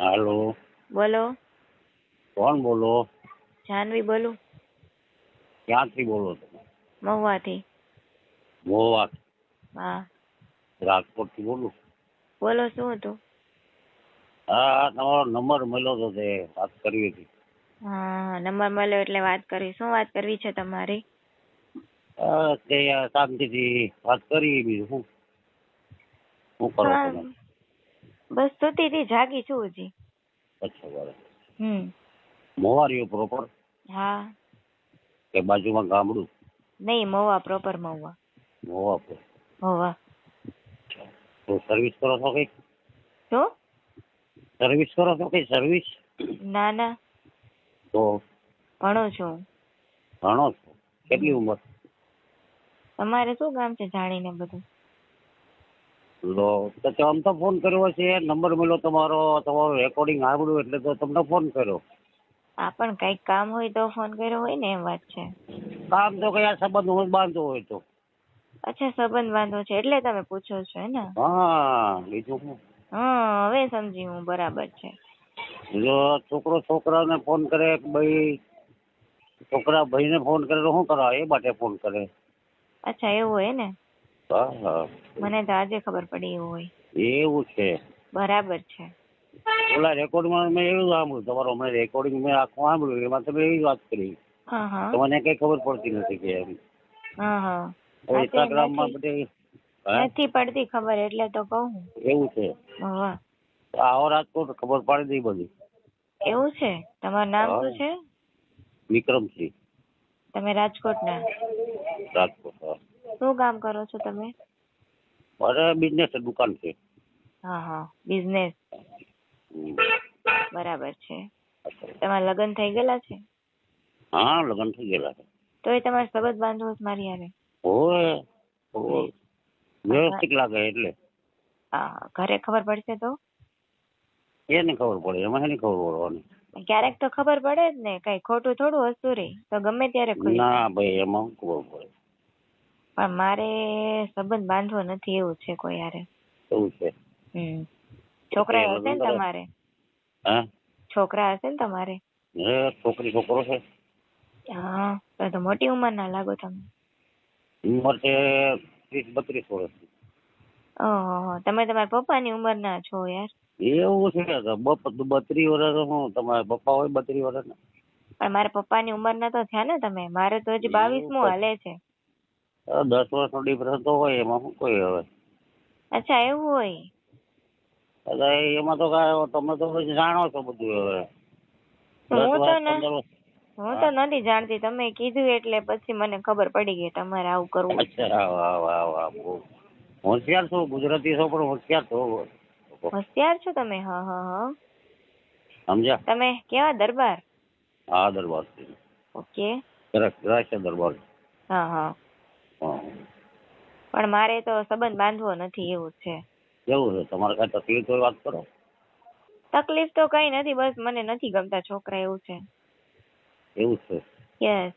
હાલો. બોલો. કોણ બોલો? જાનવી બોલું. ક્યાંથી બોલો તમે? મહુવાથી. મોવા હા. રાજકોટથી બોલું? બોલો શું હતું? હા તમારો નંબર મળ્યો તો તે વાત કરવી હતી. હા નંબર મળ્યો એટલે વાત કરી. શું વાત કરવી છે તમારી? તે શાંતિથી વાત કરી બીજું શું? શું કરો તમે? બસ સુતી હતી જાગી છું હજી. અચ્છા બરાબર. હમ. મોવારીઓ પ્રોપર હા. કે બાજુમાં ગામડું? નહીં મહુવા પ્રોપર મહુવા મોવા પર. મહુવા તો સર્વિસ કરો છો કઈ તો? સર્વિસ કરો છો કઈ સર્વિસ ના ના. તો? ભણું છું? ભણો છો. કેટલી ઉંમર? તમારે શું કામ છે જાણીને બધું? લો તો આમ તો ફોન કર્યો છે નંબર મળ્યો તમારો તમારો રેકોર્ડિંગ આવડ્યું એટલે તો તમને ફોન કર્યો. આ પણ કંઈક કામ હોય તો ફોન કર્યો હોય ને એમ વાત છે. કામ તો કયા સંબંધ હોય બાંધો હોય તો. અચ્છા સંબંધ બાંધો છે એટલે તમે પૂછો છો હે ને? હા બીજું હા હવે સમજી હું બરાબર છે. જો છોકરો છોકરાને ફોન કરે ભાઈ છોકરા ભાઈને ફોન કરે તો શું કરવા? એ માટે ફોન કરે. અચ્છા એવું હોય ને? હા હા. મને તો આજે ખબર પડી એવું હોય. એવું છે. બરાબર છે. ઓલા રેકોર્ડમાં મેં એવું સાંભળ્યું તમારો મેં રેકોર્ડિંગ મેં આખું સાંભળ્યું એમાં તમે એવી વાત કરી. હા હા. તો મને કઈ ખબર પડતી નથી કે એમ. ઇન્સ્ટાગ્રામમાં બધે નથી પડતી ખબર એટલે તો કહું. એવું છે. આવો રાજકોટ ખબર પાડી દઈ બધી. એવું છે? તમારું નામ શું છે? વિક્રમસિંહ. તમે રાજકોટના? રાજકોટ હા. શું કામ કરો છો તમે? મારે બિઝનેસ દુકાન છે. હા હા. બિઝનેસ બરાબર છે. તમારા લગ્ન થઈ ગયેલા છે? હા લગ્ન થઈ ગયેલા છે. તોય તમારે સંબંધ બાંધવો છે મારી હારે? હોય. હોય. વ્યવસ્થિત લાગે એટલે. હા ઘરે ખબર પડશે તો? એને ખબર પડે. એમાં એની ખબર પડવાની? ક્યારેક તો ખબર પડે જ ને. કઈ ખોટું થોડું હસતું રે તો ગમે ત્યારે ના ભાઈ એમાં ખબર પડે? પણ મારે સંબંધ બાંધવો નથી એવું છે કોઈ હારે. એવું છે? હમ. છોકરા હશે ને તમારે? હા? છોકરા હશે ને તમારે? છોકરી છોકરો છે? હા તો તો મોટી ઉંમરના લાગો તમે. ઉંમર છે ત્રીસ બત્રીસ વર્ષ ઓહો તમે તમારા પપ્પાની ઉંમરના છો યાર. એવું છે બત્રીસ વર્ષ હું તમારા પપ્પા હોય બત્રીસ વર્ષ પણ મારા પપ્પાની ઉંમરના તો થયા ને તમે. મારે તો હજી બાવીસ બાવીસમું હાલે છે. દસ વર્ષનો ડિફરન્સ તો હોય એમાં શું કોઈ હવે? અચ્છા એવું હોય? એટલે એમાં તો કાંઈ તમે તો પછી જાણો છો બધું હવે. હું તો ના- હું નથી જાણતી. તમે કીધું એટલે પછી મને ખબર પડી ગઈ તમારે આવું કરવું અચ્છા વાહ વાહ વાહ હોશિયાર છો ગુજરાતી છો પણ હોશિયાર છો હોશિયાર છો તમે? હા હા હા. સમજ્યા? તમે કેવા દરબાર? હા દરબાર ઓકે. રાષ્ટ્ર દરબાર. હા હા. પણ મારે તો સંબંધ બાંધવો નથી એવું છે. એવું છે? તમારે કઈ તકલીફ હોય વાત કરો. તકલીફ તો કઈ નથી બસ મને નથી ગમતા છોકરા એવું છે. એવું છે? યસ.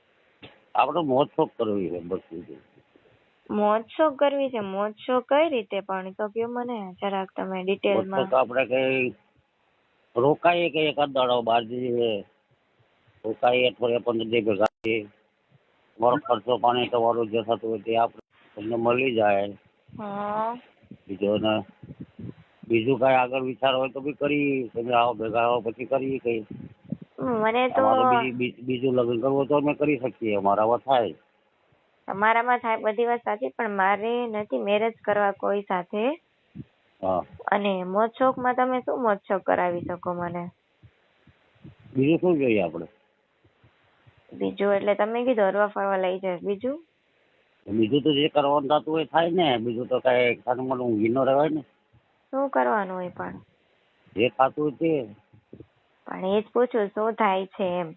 આપણે મોજ શોખ કરવી છે બસ બીજું. મોજ શોખ કરવી છે? મોજ શોખ કઈ રીતે? પણ તો કયો મને જરાક તમે ડિટેલમાં તો આપણે કઈ રોકાઈએ કે એકાદ દાડો બહાર જઈએ રોકાઈએ અઠવાડિયા પંદર દી થઈએ ખર્ચો પાણી તમારો જે થતું હોય તે આપણે તમને મળી જાય. હા. બીજો ને બીજું કઈ આગળ વિચાર હોય તો બી કરી તમે આવો ભેગા આવો પછી કરીએ કઈ. મને તો બીજી લગ્ન કરવું તો અમે કરી શકીએ અમારામાં થાય. તમારામાં થાય બધી વાત સાચી પણ મારે નથી મેરેજ કરવા કોઈ સાથે. અને મોજ શોખમાં તમે શું મોજ શોખ કરાવી શકો મને? બીજું શું જોઈએ આપણે? બીજું એટલે તમે કીધું હરવા ફરવા લઈ જાય. બીજું? બીજું તો જે કરવાનું થતું હોય થાય ને. બીજું તો કઈ ખાનું મને ઊંઘી ન રહેવાય ને. શું કરવાનું હોય પણ? જે ખાતું હોય તે. પણ એ જ પૂછું શું થાય છે એમ?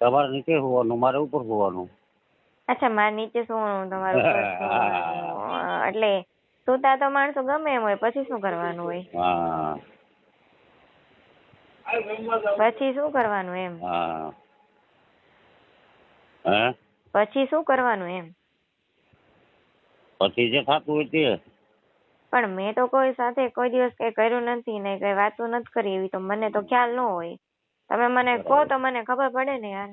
તમારે નીચે હોવાનું મારે ઉપર હોવાનું અચ્છા મારે નીચે શું તમારું ઉપર? એટલે સુતા તો માણસો ગમે એમ હોય પછી શું કરવાનું હોય? પછી શું કરવાનું એમ? હા. હે? પછી શું કરવાનું એમ? પછી જે થતું હોય તે. પણ મેં તો કોઈ સાથે કોઈ દિવસ કઈ કર્યું નથી ને કઈ વાતું નથી કરી એવી તો મને તો ખ્યાલ ન હોય. તમે મને કહો તો મને ખબર પડે ને યાર.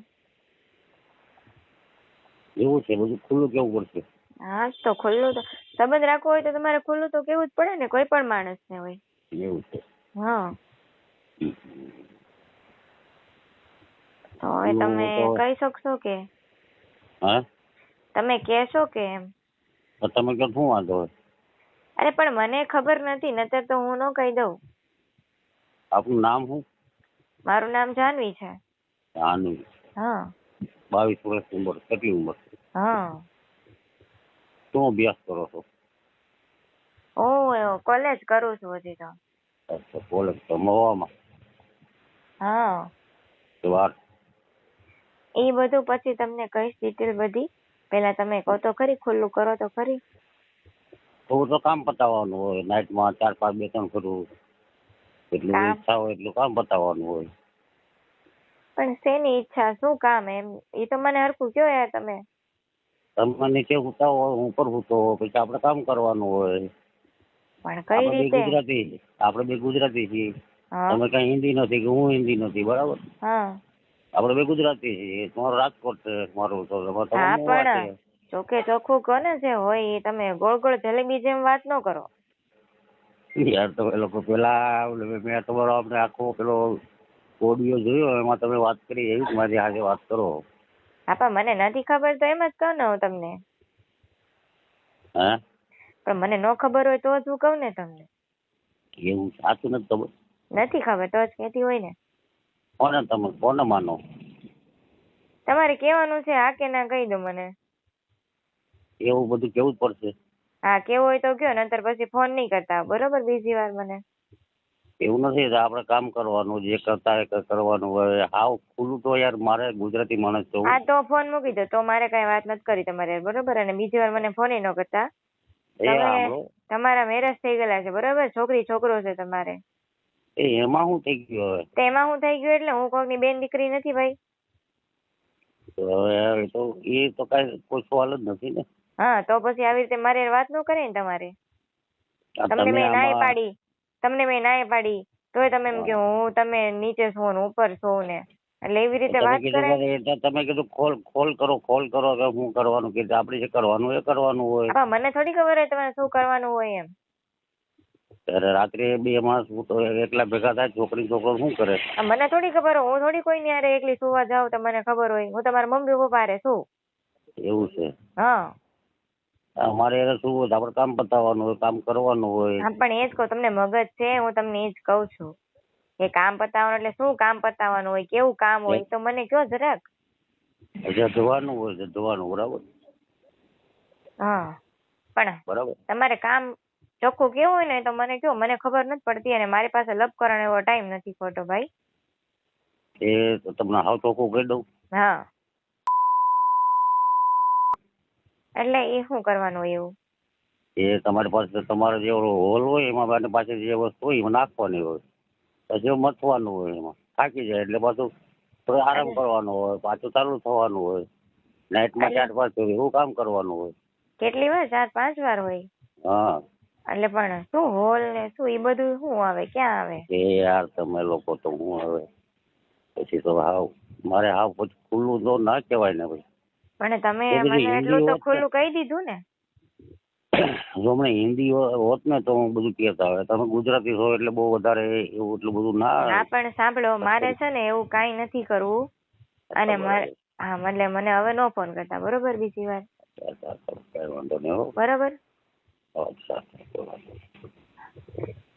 એવું છે બધું ખુલ્લું કેવું પડશે? હા તો ખુલ્લું તો સંબંધ રાખવો હોય તો તમારે ખુલ્લું તો કેવું જ પડે ને કોઈ પણ માણસ ને હોય. એવું છે. હા. તો હવે તમે કહી શકશો કે? હા? તમે કહેશો કે એમ. તો તમે કહો શું વાંધો હોય? અરે પણ મને ખબર નથી નતર તો હું ન કહી દઉં. આપનું નામ શું? મારું નામ જાનવી છે. આનું હા. બાવીસ વર્ષ ઉંમર કેટલી ઉંમર હા. શું અભ્યાસ કરો છો? હું કોલેજ કરું છું હજી તો. અચ્છા કોલેજ તો મવામાં. હા. વાત એ બધું પછી તમને કહીશ ડિટેલ બધી. પહેલા તમે કહો તો ખરી ખુલ્લું કરો તો ખરી. હું તો કામ પતાવવાનું હોય નાઇટમાં ચાર પાંચ બે ત્રણ કરવું એટલું ઈચ્છા હોય એટલું કામ પતાવવાનું હોય. પણ શેની ઈચ્છા શું કામ એમ? એ તો મને હરખું કયો યાર તમે. તમે નીચે ઉતા હોય હું ઉપર ઉતો પછી આપણે કામ કરવાનું હોય. પણ કઈ રીતે? ગુજરાતી આપણે બે ગુજરાતી છીએ. તમે કઈ હિન્દી નથી કે હું હિન્દી નથી બરાબર? હા. આપણે બે ગુજરાતી છીએ તમારું રાજકોટ છે મારું તો હા પણ ચોખ્ખે ચોખ્ખું કહો ને જે હોય એ તમે ગોળ ગોળ જલેબી જેમ વાત ન કરો. યાર તમે લોકો પેલા મેં તમારો આપણે આખો પેલો ઓડિયો જોયો એમાં તમે વાત કરી એવી જ મારી આજે વાત કરો. હા પણ મને નથી ખબર તો એમ જ કહું ને હું તમને. હે? પણ મને ન ખબર હોય તો જ હું કહું ને તમને. એવું સાચું નથી ખબર. નથી ખબર તો જ કહેતી હોય ને. કોને તમે કોને માનો? તમારે કહેવાનું છે હા કે ના કહી દો મને. એવું બધું કેવું જ પડશે? હા કેવું હોય તો કયો નતર પછી ફોન નહીં કરતા. બરોબર બીજી વાર મને. એવું નથી આપણે કામ કરવાનું જે કરતા હોય એ કરવાનું. હોય હાવ ખુલ્લું તો યાર મારે ગુજરાતી માણસ છું હા. તો ફોન મૂકી દો. તો મારે કઈ વાત નથી કરી તમારે. બરોબર? અને બીજી વાર મને ફોન ન કરતા. તમે- તમારા મેરેજ થઈ ગયેલા છે. બરોબર? છોકરી છોકરો છે તમારે. એ એમાં શું થઈ ગયું હવે? તેમાં હું થઈ ગયું એટલે હું કોઈની બેન દીકરી નથી ભાઈ. હવે તો એ તો કઈ કોઈ સવાલ જ નથી ને. હા તો પછી આવી રીતે મારે વાત ન કરે ને તમારે. તમને મેં નાય પાડી. તમને મેં નાય પાડી. તોય તમે એમ કે હું તમે નીચે છો ને ઉપર છો ને. એટલે એવી રીતે વાત કરે તમે કીધું ખોલ ખોલ કરો ખોલ કરો કે હું કરવાનું કીધું આપણે જે કરવાનું એ કરવાનું હોય. હા મને થોડી ખબર હોય તમારે શું કરવાનું હોય એમ. ત્યારે રાત્રે બે માણસ એકલા ભેગા થાય છોકરી છોકરો શું કરે? મને થોડી ખબર હોય હું થોડી કોઈની યારે એકલી સુવા જાઉં તો મને ખબર હોય. હું તમારા મમ્મી પપ્પા રે છું એવું છે? હા. અમારે એને શું હોય આપણે કામ પતાવવાનું હોય કામ કરવાનું હોય. હા પણ એ જ કહું તમને મગજ છે હું તમને એ જ કહું છું. કે કામ પતાવવાનું એટલે શું કામ પતાવવાનું હોય કેવું કામ હોય તો મને કયો જરાક. જવાનું હોય જવાનું બરાબર? હા. પણ બરાબર. તમારે કામ ચોખ્ખું કેવું હોય ને તો મને કયો મને ખબર નથી પડતી અને મારી પાસે લપ કરણ એવો ટાઈમ નથી ખોટો ભાઈ. એ તો તમને હાવ ચોખ્ખું કહી દઉં. હા. એટલે એ શું કરવાનું હોય એવું? એ તમારી પાસે તમારો જે હોલ હોય એમાં એની પાસે જે વસ્તુ હોય એમાં નાખવાની હોય. પછી મથવાનું હોય એમાં. થાકી જાય એટલે પાછું થોડો આરામ કરવાનો હોય પાછું ચાલુ થવાનું હોય. નાઇટમાં ચાર પાંચ એવું કામ કરવાનું હોય. કેટલી વાર? ચાર પાંચ વાર હોય? હા. એટલે પણ શું હોલ ને શું એ બધું શું આવે? ક્યાં આવે? એ યાર તમે લોકો તો હું હવે પછી તો હાવ મારે હાવ પછી ખુલ્લું તો ના કહેવાય ને ભાઈ. પણ તમે મને એટલું તો ખુલ્લું કહી દીધું ને. જો હમણાં હિન્દી હોત ને તો હું બધું કહેતા હોય. તમે ગુજરાતી છો એટલે બહુ વધારે એવું એટલું બધું ના ના પણ સાંભળો મારે છે ને એવું કાંઈ નથી કરવું. અને હા એટલે મને હવે નો ફોન કરતા. બરોબર બીજી વાર? કઈ વાંધો નહીં હો બરોબર અચ્છા